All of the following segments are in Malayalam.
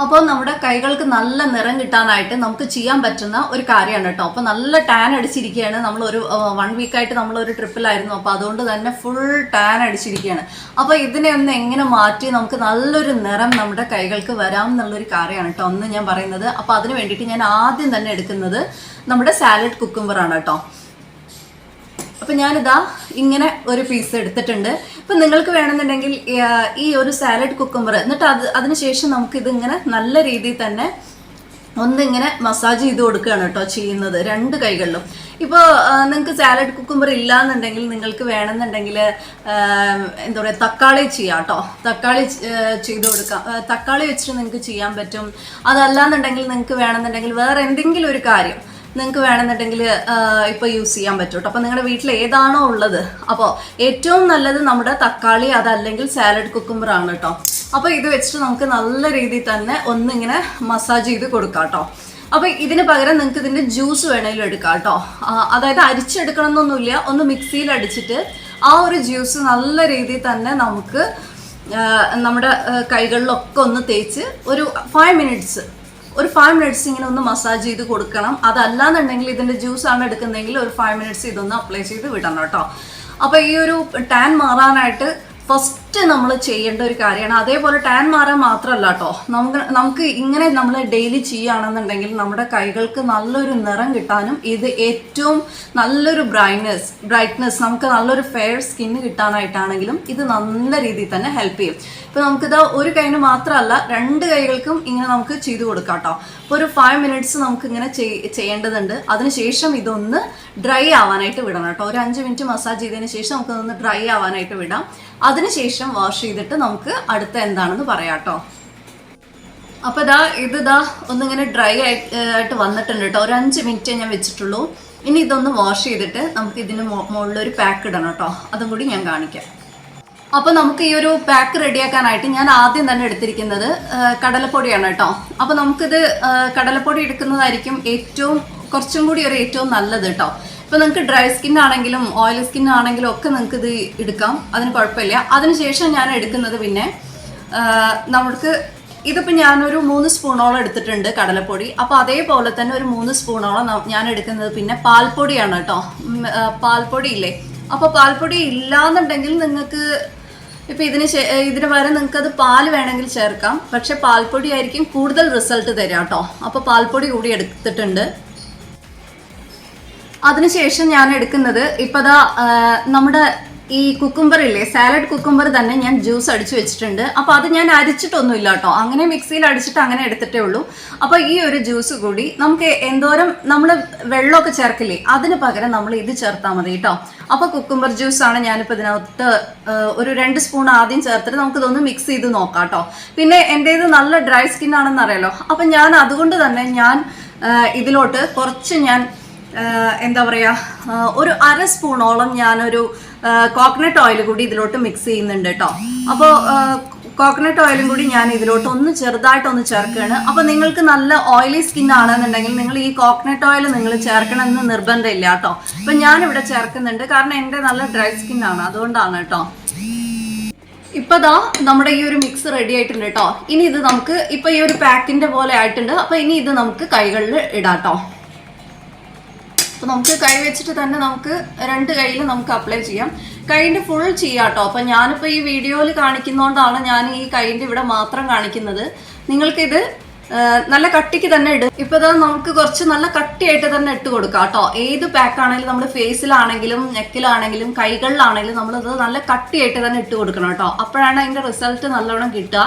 അപ്പോൾ നമ്മുടെ കൈകൾക്ക് നല്ല നിറം കിട്ടാനായിട്ട് നമുക്ക് ചെയ്യാൻ പറ്റുന്ന ഒരു കാര്യമാണ് കേട്ടോ. അപ്പോൾ നല്ല ടാൻ അടിച്ചിരിക്കുകയാണ്. നമ്മളൊരു വൺ വീക്കായിട്ട് നമ്മളൊരു ട്രിപ്പിലായിരുന്നു അപ്പോൾ അതുകൊണ്ട് തന്നെ ഫുൾ ടാൻ അടിച്ചിരിക്കുകയാണ്. അപ്പോൾ ഇതിനെ ഒന്ന് എങ്ങനെ മാറ്റി നമുക്ക് നല്ലൊരു നിറം നമ്മുടെ കൈകൾക്ക് വരാം എന്നുള്ളൊരു കാര്യമാണ് കേട്ടോ ഒന്ന് ഞാൻ പറയുന്നത്. അപ്പോൾ അതിന് വേണ്ടിയിട്ട് ഞാൻ ആദ്യം തന്നെ എടുക്കുന്നത് നമ്മുടെ സാലഡ് കുക്കുംബറാണ് കേട്ടോ. അപ്പം ഞാനിതാ ഇങ്ങനെ ഒരു പീസ് എടുത്തിട്ടുണ്ട്. ഇപ്പം നിങ്ങൾക്ക് വേണമെന്നുണ്ടെങ്കിൽ ഈ ഒരു സാലഡ് കുക്കുംബർ എന്നിട്ട് അത് അതിനുശേഷം നമുക്ക് ഇതിങ്ങനെ നല്ല രീതിയിൽ തന്നെ ഒന്നിങ്ങനെ മസാജ് ചെയ്ത് കൊടുക്കുകയാണ് കേട്ടോ ചെയ്യുന്നത് രണ്ട് കൈകളിലും. ഇപ്പോൾ നിങ്ങൾക്ക് സാലഡ് കുക്കുംബർ ഇല്ലാന്നുണ്ടെങ്കിൽ നിങ്ങൾക്ക് വേണമെന്നുണ്ടെങ്കിൽ എന്താ പറയുക തക്കാളി ചെയ്യാം കേട്ടോ. തക്കാളി ചെയ്ത് കൊടുക്കാം. തക്കാളി വെച്ചിട്ട് നിങ്ങൾക്ക് ചെയ്യാൻ പറ്റും. അതല്ലാന്നുണ്ടെങ്കിൽ നിങ്ങൾക്ക് വേണമെന്നുണ്ടെങ്കിൽ വേറെ എന്തെങ്കിലും ഒരു കാര്യം. നിങ്ങൾക്ക് വേണമെന്നുണ്ടെങ്കിൽ ഇപ്പോൾ യൂസ് ചെയ്യാൻ പറ്റും കേട്ടോ അപ്പോൾ നിങ്ങളുടെ വീട്ടിൽ ഏതാണോ ഉള്ളത്? അപ്പോൾ ഏറ്റവും നല്ലത് നമ്മുടെ തക്കാളി അതല്ലെങ്കിൽ സാലഡ് കുക്കുമ്പറാണ് കേട്ടോ അപ്പോൾ ഇത് വെച്ചിട്ട് നമുക്ക് നല്ല രീതിയിൽ തന്നെ ഒന്നിങ്ങനെ മസാജ് ചെയ്ത് കൊടുക്കാം കേട്ടോ അപ്പോൾ ഇതിന് പകരം നിങ്ങൾക്ക് ഇതിന്റെ ജ്യൂസ് വേണമെങ്കിലും എടുക്കാം കേട്ടോ അതായത് അരിച്ചെടുക്കണം എന്നൊന്നുമില്ല ഒന്ന് മിക്സിയിൽ അടിച്ചിട്ട് ആ ഒരു ജ്യൂസ് നല്ല രീതിയിൽ തന്നെ നമുക്ക് നമ്മുടെ കൈകളിലൊക്കെ ഒന്ന് തേച്ച് ഒരു ഫൈവ് മിനിറ്റ്സ് ഒരു ഫൈവ് മിനിറ്റ്സ് ഇങ്ങനെ ഒന്ന് മസാജ് ചെയ്ത് കൊടുക്കണം. അതല്ലാന്നുണ്ടെങ്കിൽ ഇതിന്റെ ജ്യൂസ് ആണ് എടുക്കുന്നതെങ്കിൽ ഒരു ഫൈവ് മിനിറ്റ്സ് ഇതൊന്ന് അപ്ലൈ ചെയ്ത് വിടണം കേട്ടോ. അപ്പോൾ ഈ ഒരു ടാൻ മാറാനായിട്ട് ഫസ്റ്റ് നമ്മൾ ചെയ്യേണ്ട ഒരു കാര്യമാണ്. അതേപോലെ ടാൻ മാറാൻ മാത്രമല്ല കേട്ടോ നമുക്ക് നമുക്ക് ഇങ്ങനെ നമ്മൾ ഡെയിലി ചെയ്യുകയാണെന്നുണ്ടെങ്കിൽ നമ്മുടെ കൈകൾക്ക് നല്ലൊരു നിറം കിട്ടാനും ഇത് ഏറ്റവും നല്ലൊരു ബ്രൈറ്റ്നസ് ബ്രൈറ്റ്നസ് നമുക്ക് നല്ലൊരു ഫെയർ സ്കിന്ന് കിട്ടാനായിട്ടാണെങ്കിലും ഇത് നല്ല രീതിയിൽ തന്നെ ഹെൽപ്പ് ചെയ്യും. ഇപ്പോൾ നമുക്കിത് ഒരു കൈന് മാത്രമല്ല രണ്ട് കൈകൾക്കും ഇങ്ങനെ നമുക്ക് ചെയ്തു കൊടുക്കാം കേട്ടോ അപ്പോൾ ഒരു ഫൈവ് മിനിറ്റ്സ് നമുക്ക് ഇങ്ങനെ ചെയ്യേണ്ടതുണ്ട്. അതിനുശേഷം ഇതൊന്ന് ഡ്രൈ ആവാനായിട്ട് വിടണം കേട്ടോ ഒരു അഞ്ച് മിനിറ്റ് മസാജ് ചെയ്തതിന് ശേഷം നമുക്കതൊന്ന് ഡ്രൈ ആവാനായിട്ട് വിടാം. അതിനുശേഷം വാഷ് ചെയ്തിട്ട് നമുക്ക് അടുത്ത എന്താണെന്ന് പറയാം കേട്ടോ അപ്പോൾ ഇതാ ഇത് ഇതാ ഒന്നിങ്ങനെ ഡ്രൈ ആയിട്ട് വന്നിട്ടുണ്ട് കേട്ടോ ഒരു അഞ്ച് മിനിറ്റ് ഞാൻ വെച്ചിട്ടുള്ളൂ. ഇനി ഇതൊന്ന് വാഷ് ചെയ്തിട്ട് നമുക്ക് ഇതിന് മുകളിലൊരു പാക്ക് ഇടണം കേട്ടോ അതും കൂടി ഞാൻ കാണിക്കാം. അപ്പോൾ നമുക്ക് ഈ ഒരു പാക്ക് റെഡിയാക്കാനായിട്ട് ഞാൻ ആദ്യം തന്നെ എടുത്തിരിക്കുന്നത് കടലപ്പൊടിയാണ് കേട്ടോ അപ്പോൾ നമുക്കിത് കടലപ്പൊടി എടുക്കുന്നതായിരിക്കും ഏറ്റവും കുറച്ചും കൂടി ഒരു ഏറ്റവും നല്ലത് കേട്ടോ ഇപ്പോൾ നിങ്ങൾക്ക് ഡ്രൈ സ്കിൻ ആണെങ്കിലും ഓയിൽ സ്കിൻ ആണെങ്കിലും ഒക്കെ നിങ്ങൾക്ക് ഇത് എടുക്കാം. അതിന് കുഴപ്പമില്ല. അതിനുശേഷം ഞാൻ എടുക്കുന്നത് പിന്നെ നമുക്ക് ഇതിപ്പോൾ ഞാനൊരു മൂന്ന് സ്പൂണോളം എടുത്തിട്ടുണ്ട് കടലപ്പൊടി. അപ്പോൾ അതേപോലെ തന്നെ ഒരു മൂന്ന് സ്പൂണോളം ഞാൻ എടുക്കുന്നത് പിന്നെ പാൽപ്പൊടിയാണ് കേട്ടോ. പാൽപ്പൊടി ഇല്ലേ? അപ്പോൾ പാൽപ്പൊടി ഇല്ലാന്നുണ്ടെങ്കിൽ നിങ്ങൾക്ക് ഇപ്പോൾ ഇതിന് ഇതിന് പകരം നിങ്ങൾക്ക് അത് പാൽ വേണമെങ്കിൽ ചേർക്കാം. പക്ഷേ പാൽപ്പൊടി ആയിരിക്കും കൂടുതൽ റിസൾട്ട് തരാം കേട്ടോ. അപ്പോൾ പാൽപ്പൊടി കൂടി എടുത്തിട്ടുണ്ട്. അതിനുശേഷം ഞാൻ എടുക്കുന്നത് ഇപ്പതാ നമ്മുടെ ഈ കുക്കുംബർ ഇല്ലേ സാലഡ് കുക്കുംബർ തന്നെ ഞാൻ ജ്യൂസ് അടിച്ചു വെച്ചിട്ടുണ്ട്. അപ്പോൾ അത് ഞാൻ അരിച്ചിട്ടൊന്നും ഇല്ല കേട്ടോ അങ്ങനെ മിക്സിയിൽ അടിച്ചിട്ട് അങ്ങനെ എടുത്തിട്ടേ ഉള്ളൂ. അപ്പോൾ ഈ ഒരു ജ്യൂസ് കൂടി നമുക്ക് എന്തോരം നമ്മൾ വെള്ളമൊക്കെ ചേർക്കില്ലേ അതിന് പകരം നമ്മൾ ഇത് ചേർത്താൽ മതി കേട്ടോ അപ്പോൾ കുക്കുംബർ ജ്യൂസ് ആണ് ഞാനിപ്പോൾ ഇതിനകത്ത് ഒരു രണ്ട് സ്പൂൺ ആദ്യം ചേർത്തിട്ട് നമുക്ക് നമുക്കിതൊന്ന് മിക്സ് ചെയ്ത് നോക്കാം കേട്ടോ പിന്നെ എന്റേത് നല്ല ഡ്രൈ സ്കിൻ ആണെന്ന് അറിയാലോ അപ്പം ഞാൻ അതുകൊണ്ട് തന്നെ ഞാൻ ഇതിലോട്ട് കുറച്ച് ഞാൻ എന്താ പറയുക ഒരു അര സ്പൂണോളം ഞാനൊരു കോക്കനട്ട് ഓയിൽ കൂടി ഇതിലോട്ട് മിക്സ് ചെയ്യുന്നുണ്ട് കേട്ടോ അപ്പോൾ കോക്കനട്ട് ഓയിലും കൂടി ഞാൻ ഇതിലോട്ട് ഒന്ന് ചെറുതായിട്ടൊന്ന് ചേർക്കുകയാണ്. അപ്പോൾ നിങ്ങൾക്ക് നല്ല ഓയിലി സ്കിൻ ആണെന്നുണ്ടെങ്കിൽ നിങ്ങൾ ഈ കോക്കനട്ട് ഓയിൽ നിങ്ങൾ ചേർക്കണമെന്ന് നിർബന്ധമില്ല കേട്ടോ അപ്പം ഞാനിവിടെ ചേർക്കുന്നുണ്ട്. കാരണം എന്റെ നല്ല ഡ്രൈ സ്കിൻ ആണ്. അതുകൊണ്ടാണ് കേട്ടോ ഇപ്പൊ ദാ നമ്മുടെ ഈ ഒരു മിക്സ് റെഡി ആയിട്ടുണ്ട് കേട്ടോ ഇനി ഇത് നമുക്ക് ഇപ്പൊ ഈ ഒരു പാക്കിന്റെ പോലെ ആയിട്ടുണ്ട്. അപ്പൊ ഇനി ഇത് നമുക്ക് കൈകളിൽ ഇടാം കേട്ടോ അപ്പൊ നമുക്ക് കൈ വെച്ചിട്ട് തന്നെ നമുക്ക് രണ്ട് കൈയിലും നമുക്ക് അപ്ലൈ ചെയ്യാം. കൈന്റെ ഫുൾ ചെയ്യാം കേട്ടോ അപ്പൊ ഞാനിപ്പോൾ ഈ വീഡിയോയിൽ കാണിക്കുന്നതുകൊണ്ടാണ് ഞാൻ ഈ കൈന്റെ ഇവിടെ മാത്രം കാണിക്കുന്നത്. നിങ്ങൾക്കിത് നല്ല കട്ടിക്ക് തന്നെ ഇട്. ഇപ്പൊ ഇതാ നമുക്ക് കുറച്ച് നല്ല കട്ടിയായിട്ട് തന്നെ ഇട്ട് കൊടുക്കാം കേട്ടോ. ഏത് പാക്ക് ആണെങ്കിലും നമ്മൾ ഫേസിലാണെങ്കിലും നെക്കിലാണെങ്കിലും കൈകളിലാണെങ്കിലും നമ്മളിത് നല്ല കട്ടിയായിട്ട് തന്നെ ഇട്ട് കൊടുക്കണം കേട്ടോ. അപ്പോഴാണ് അതിന്റെ റിസൾട്ട് നല്ലോണം കിട്ടുക.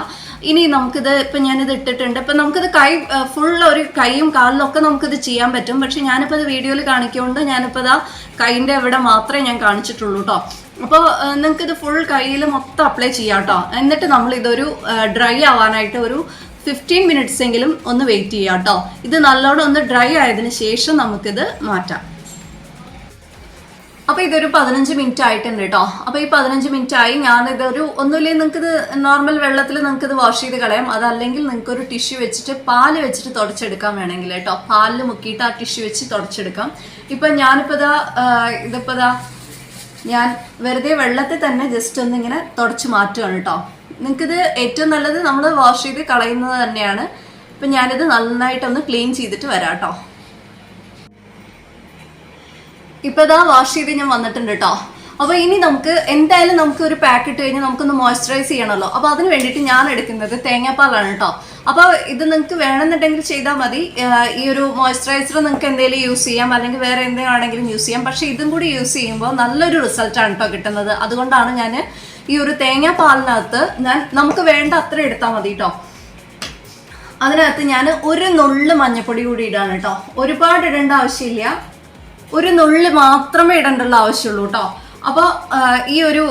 ഇനി നമുക്കിത് ഇപ്പൊ ഞാനിത് ഇട്ടിട്ടുണ്ട്. ഇപ്പൊ നമുക്കിത് കൈ ഫുൾ ഒരു കൈയും കാലിലും ഒക്കെ നമുക്കിത് ചെയ്യാൻ പറ്റും. പക്ഷെ ഞാനിപ്പോൾ ഇത് വീഡിയോയിൽ കാണിക്കുകൊണ്ട് ഞാനിപ്പോൾ ഇതാ കൈന്റെ ഇവിടെ മാത്രമേ ഞാൻ കാണിച്ചിട്ടുള്ളൂ കേട്ടോ. അപ്പോൾ നിങ്ങൾക്ക് ഇത് ഫുൾ കയ്യിൽ മൊത്തം അപ്ലൈ ചെയ്യാം കേട്ടോ. എന്നിട്ട് നമ്മൾ ഇതൊരു ഡ്രൈ ആവാനായിട്ട് ഒരു ഫിഫ്റ്റീൻ മിനിറ്റ്സ് എങ്കിലും ഒന്ന് വെയിറ്റ് ചെയ്യാം കേട്ടോ. ഇത് നല്ലോണം ഒന്ന് ഡ്രൈ ആയതിനു ശേഷം നമുക്കിത് മാറ്റാം. അപ്പൊ ഇതൊരു പതിനഞ്ച് മിനിറ്റ് ആയിട്ടുണ്ട് കേട്ടോ. അപ്പൊ ഈ പതിനഞ്ച് മിനിറ്റ് ആയി ഞാൻ ഒന്നുമില്ലെങ്കിൽ നിങ്ങൾക്ക് ഇത് നോർമൽ വെള്ളത്തിൽ നിങ്ങൾക്ക് ഇത് വാഷ് ചെയ്ത് കളയാം. അതല്ലെങ്കിൽ നിങ്ങൾക്ക് ഒരു ടിഷ്യൂ വെച്ചിട്ട് പാൽ വെച്ചിട്ട് തുടച്ചെടുക്കാൻ വേണമെങ്കിൽ കേട്ടോ. പാലിൽ മുക്കിയിട്ട് ആ ടിഷ്യൂ വെച്ച് തുടച്ചെടുക്കാം. ഇപ്പൊ ഞാനിപ്പോ ഇതാ ഇതിപ്പോ ഇതാ ഞാൻ വെറുതെ വെള്ളത്തിൽ തന്നെ ജസ്റ്റ് ഒന്ന് ഇങ്ങനെ തുടച്ച് മാറ്റുകയാണ് കേട്ടോ. നിങ്ങൾക്കിത് ഏറ്റവും നല്ലത് നമ്മൾ വാഷ് ചെയ്ത് കളയുന്നത് തന്നെയാണ്. ഇപ്പം ഞാനിത് നന്നായിട്ടൊന്ന് ക്ലീൻ ചെയ്തിട്ട് വരാം കേട്ടോ ഇപ്പം ഇതാ വാഷ് ചെയ്ത് ഞാൻ വന്നിട്ടുണ്ട് കേട്ടോ അപ്പോൾ ഇനി നമുക്ക് എന്തായാലും നമുക്ക് ഒരു പാക്ക് ഇട്ട് കഴിഞ്ഞാൽ നമുക്കൊന്ന് മോയ്സ്ചറൈസ് ചെയ്യണമല്ലോ അപ്പോൾ അതിന് വേണ്ടിയിട്ട് ഞാൻ എടുക്കുന്നത് തേങ്ങാപ്പാലാണ് കേട്ടോ അപ്പോൾ ഇത് നിങ്ങൾക്ക് വേണമെന്നുണ്ടെങ്കിൽ ചെയ്താൽ മതി. ഈ ഒരു മോയ്സ്ചറൈസർ നിങ്ങൾക്ക് എന്തെങ്കിലും യൂസ് ചെയ്യാം. അല്ലെങ്കിൽ വേറെ എന്തെങ്കിലും ആണെങ്കിലും യൂസ് ചെയ്യാം. പക്ഷേ ഇതും കൂടി യൂസ് ചെയ്യുമ്പോൾ നല്ലൊരു റിസൾട്ടാണ് കേട്ടോ കിട്ടുന്നത്. അതുകൊണ്ടാണ് ഞാൻ ഈ ഒരു തേങ്ങാപ്പാലിനകത്ത് ഞാൻ നമുക്ക് വേണ്ട അത്ര എടുത്താൽ മതി കേട്ടോ അതിനകത്ത് ഞാൻ ഒരു നുള്ള് മഞ്ഞപ്പൊടി കൂടി ഇടാണ് കേട്ടോ ഒരുപാട് ഇടേണ്ട ആവശ്യമില്ല. ഒരു നുള്ളി മാത്രമേ ഇടേണ്ടുള്ള ആവശ്യമുള്ളൂ കേട്ടോ അപ്പോൾ ഈ ഒരു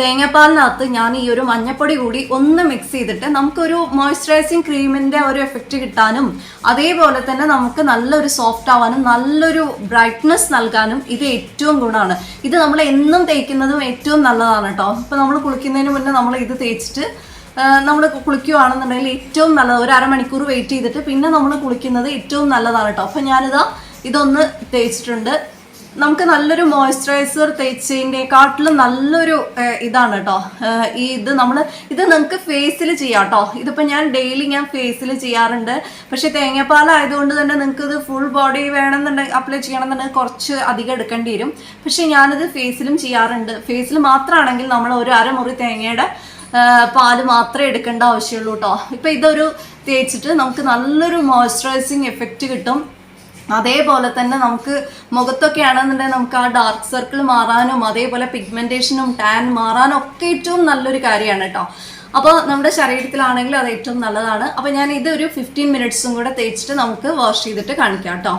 തേങ്ങാപ്പാലിനകത്ത് ഞാൻ ഈ ഒരു മഞ്ഞപ്പൊടി കൂടി ഒന്ന് മിക്സ് ചെയ്തിട്ട് നമുക്കൊരു മോയ്സ്ചറൈസിങ് ക്രീമിന്റെ ഒരു എഫക്റ്റ് കിട്ടാനും അതേപോലെ തന്നെ നമുക്ക് നല്ലൊരു സോഫ്റ്റ് ആവാനും നല്ലൊരു ബ്രൈറ്റ്നസ് നൽകാനും ഇത് ഏറ്റവും ഗുണമാണ്. ഇത് നമ്മൾ എന്നും തേക്കുന്നതും ഏറ്റവും നല്ലതാണ് കേട്ടോ ഇപ്പോൾ നമ്മൾ കുളിക്കുന്നതിന് മുന്നേ നമ്മൾ ഇത് തേച്ചിട്ട് നമ്മൾ കുളിക്കുകയാണെന്നുണ്ടെങ്കിൽ ഏറ്റവും നല്ലത് ഒരു അരമണിക്കൂർ വെയിറ്റ് ചെയ്തിട്ട് പിന്നെ നമ്മൾ കുളിക്കുന്നത് ഏറ്റവും നല്ലതാണ് കേട്ടോ അപ്പം ഞാനിതാ ഇതൊന്ന് തേച്ചിട്ടുണ്ട്. നമുക്ക് നല്ലൊരു മോയ്സ്ചറൈസർ തേച്ചതിന്റെക്കാട്ടിലും നല്ലൊരു ഇതാണ് കേട്ടോ ഈ ഇത് നമ്മൾ ഇത് നിങ്ങൾക്ക് ഫേസിൽ ചെയ്യാം കേട്ടോ ഇതിപ്പോൾ ഞാൻ ഡെയിലി ഞാൻ ഫേസിൽ ചെയ്യാറുണ്ട്. പക്ഷെ തേങ്ങാപ്പാലായതുകൊണ്ട് തന്നെ നിങ്ങൾക്ക് ഇത് ഫുൾ ബോഡി വേണമെന്നുണ്ടെങ്കിൽ അപ്ലൈ ചെയ്യണമെന്നുണ്ടെങ്കിൽ കുറച്ച് അധികം എടുക്കേണ്ടി വരും. പക്ഷെ ഞാനിത് ഫേസിലും ചെയ്യാറുണ്ട്. ഫേസിൽ മാത്രമാണെങ്കിൽ നമ്മൾ ഒരു അരമുറി തേങ്ങയുടെ പാൽ മാത്രമേ എടുക്കേണ്ട ആവശ്യമുള്ളൂ കേട്ടോ ഇപ്പം ഇതൊരു തേച്ചിട്ട് നമുക്ക് നല്ലൊരു മോയ്സ്ചറൈസിങ് എഫക്റ്റ് കിട്ടും. അതേപോലെ തന്നെ നമുക്ക് മുഖത്തൊക്കെ ആണെന്നുണ്ടെങ്കിൽ നമുക്ക് ആ ഡാർക്ക് സർക്കിൾ മാറാനും അതേപോലെ പിഗ്മെന്റേഷനും ടാൻ മാറാനും ഒക്കെ ഏറ്റവും നല്ലൊരു കാര്യമാണ് കേട്ടോ. അപ്പോൾ നമ്മുടെ ശരീരത്തിലാണെങ്കിൽ അത് ഏറ്റവും നല്ലതാണ്. അപ്പോൾ ഞാൻ ഇത് ഒരു ഫിഫ്റ്റീൻ മിനിറ്റ്സും കൂടെ തേച്ചിട്ട് നമുക്ക് വാഷ് ചെയ്തിട്ട് കാണിക്കാം കേട്ടോ.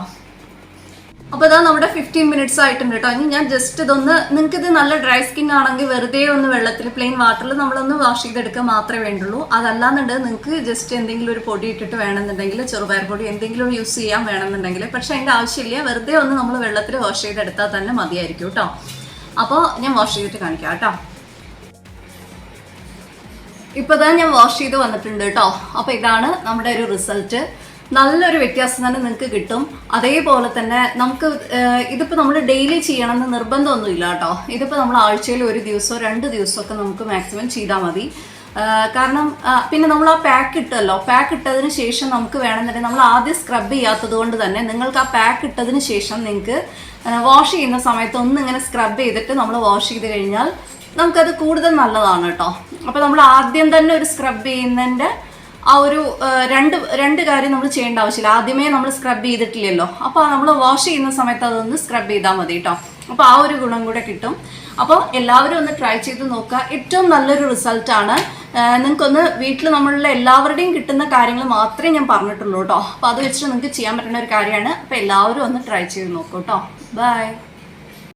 അപ്പോൾ ഇതാ നമ്മുടെ ഫിഫ്റ്റീൻ മിനിറ്റ്സ് ആയിട്ടുണ്ട് കേട്ടോ. ഇനി ഞാൻ ജസ്റ്റ് ഇതൊന്ന് നിങ്ങൾക്ക് ഇത് നല്ല ഡ്രൈ സ്കിൻ ആണെങ്കിൽ വെറുതെ ഒന്ന് വെള്ളത്തിൽ പ്ലെയിൻ വാട്ടറിൽ നമ്മളൊന്ന് വാഷ് ചെയ്തെടുക്കുക മാത്രമേ വേണ്ടുള്ളൂ. അതല്ലാന്നുണ്ടെങ്കിൽ നിങ്ങൾക്ക് ജസ്റ്റ് എന്തെങ്കിലും ഒരു പൊടി ഇട്ടിട്ട് വേണമെന്നുണ്ടെങ്കിൽ ചെറുപയർ പൊടി എന്തെങ്കിലും യൂസ് ചെയ്യാൻ വേണമെന്നുണ്ടെങ്കിൽ പക്ഷേ അതിന്റെ ആവശ്യമില്ല. വെറുതെ ഒന്ന് നമ്മൾ വെള്ളത്തിൽ വാഷ് ചെയ്തെടുത്താൽ തന്നെ മതിയായിരിക്കും കേട്ടോ. അപ്പോൾ ഞാൻ വാഷ് ചെയ്തിട്ട് കാണിക്കാം കേട്ടോ. ഇപ്പോൾ ഇതാ ഞാൻ വാഷ് ചെയ്ത് വന്നിട്ടുണ്ട് കേട്ടോ. അപ്പോൾ ഇതാണ് നമ്മുടെ ഒരു റിസൾട്ട് നല്ലൊരു വ്യത്യാസം തന്നെ നിങ്ങൾക്ക് കിട്ടും. അതേപോലെ തന്നെ നമുക്ക് ഇതിപ്പോൾ നമ്മൾ ഡെയിലി ചെയ്യണമെന്ന് നിർബന്ധമൊന്നുമില്ല കേട്ടോ. ഇതിപ്പോൾ നമ്മൾ ആഴ്ചയിൽ ഒരു ദിവസമോ രണ്ട് ദിവസമൊക്കെ നമുക്ക് മാക്സിമം ചെയ്താൽ മതി. കാരണം പിന്നെ നമ്മൾ ആ പാക്ക് ഇട്ടല്ലോ. പാക്ക് ഇട്ടതിന് ശേഷം നമുക്ക് വേണമെന്നുണ്ടെങ്കിൽ നമ്മൾ ആദ്യം സ്ക്രബ് ചെയ്യാത്തത് കൊണ്ട് തന്നെ നിങ്ങൾക്ക് ആ പാക്ക് ഇട്ടതിന് ശേഷം നിങ്ങൾക്ക് വാഷ് ചെയ്യുന്ന സമയത്ത് ഒന്ന് ഇങ്ങനെ സ്ക്രബ് ചെയ്തിട്ട് നമ്മൾ വാഷ് ചെയ്ത് കഴിഞ്ഞാൽ നമുക്കത് കൂടുതൽ നല്ലതാണ് കേട്ടോ. അപ്പോൾ നമ്മൾ ആദ്യം തന്നെ ഒരു സ്ക്രബ് ചെയ്യുന്നതിന്റെ ആ ഒരു രണ്ട് രണ്ട് കാര്യം നമ്മൾ ചെയ്യേണ്ട ആവശ്യമില്ല. ആദ്യമേ നമ്മൾ സ്ക്രബ് ചെയ്തിട്ടില്ലല്ലോ. അപ്പോൾ നമ്മൾ വാഷ് ചെയ്യുന്ന സമയത്ത് അതൊന്ന് സ്ക്രബ് ചെയ്താൽ മതി കേട്ടോ അപ്പോൾ ആ ഒരു ഗുണം കൂടെ കിട്ടും. അപ്പോൾ എല്ലാവരും ഒന്ന് ട്രൈ ചെയ്ത് നോക്കുക. ഏറ്റവും നല്ലൊരു റിസൾട്ടാണ് നിങ്ങൾക്കൊന്ന് വീട്ടിൽ നമ്മളുടെ എല്ലാവരുടെയും കിട്ടുന്ന കാര്യങ്ങൾ മാത്രമേ ഞാൻ പറഞ്ഞിട്ടുള്ളൂ കേട്ടോ അപ്പോൾ അത് വെച്ചിട്ട് നിങ്ങൾക്ക് ചെയ്യാൻ പറ്റുന്ന ഒരു കാര്യമാണ്. അപ്പോൾ എല്ലാവരും ഒന്ന് ട്രൈ ചെയ്ത് നോക്കൂ കേട്ടോ ബൈ